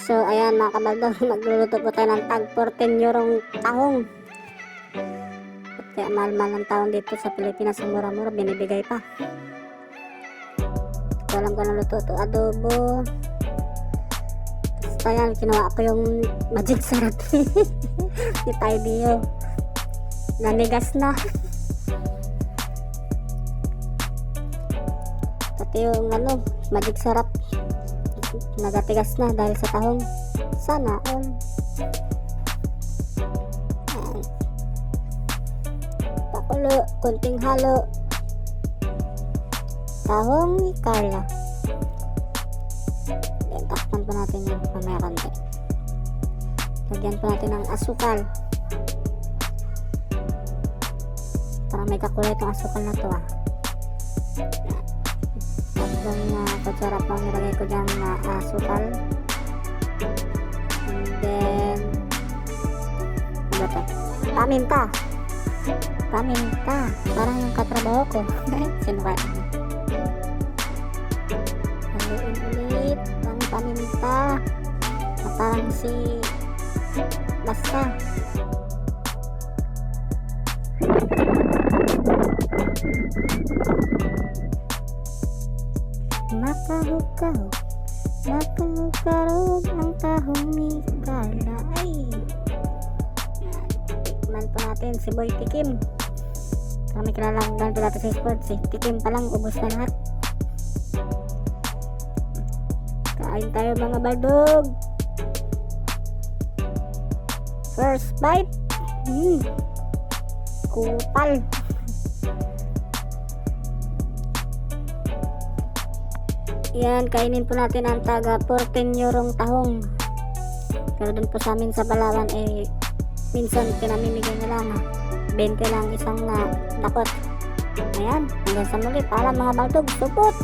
So, ayan mga kabaldog, magluluto po tayo ng tag 14 eurong tahong. At kaya mahal-mahal ng tahong dito sa Pilipinas, ang mura-mura, binibigay pa. Ito alam ko na luto to adobo. Tapos ayan, kinuha ko yung magic sarap ni Taidio. Nanigas na. Pati yung ano, magic sarap nagatigas na dahil sa tahong. Sana all. Ayan. pakulo kunting halo. Tahong ni Carla then takpan po natin yung mamaya konti lagyan po natin ng asukal. Parang may kakulay itong asukal na to ah na kutsara pa ang nilagay ko dyan na asukal and then ano ba to? paminta paminta parang yung katrabaho ko sino kaya haluin ulit ng paminta na tahong ni Carla ay tikman pa natin si Boy Tikim kami kilala kung ganito natin sa sports eh. Tikim pa lang ubos na lahat. Kain tayo mga baldog. First bite. Hmm. kupal Yan, kainin po natin ang taga 14 eurong tahong. Pero dun po sa amin sa Palawan, eh, minsan pinamimigay na lang. 20 lang isang na dakot. Ayan, hanggang sa muli. Para mga baldog, supot!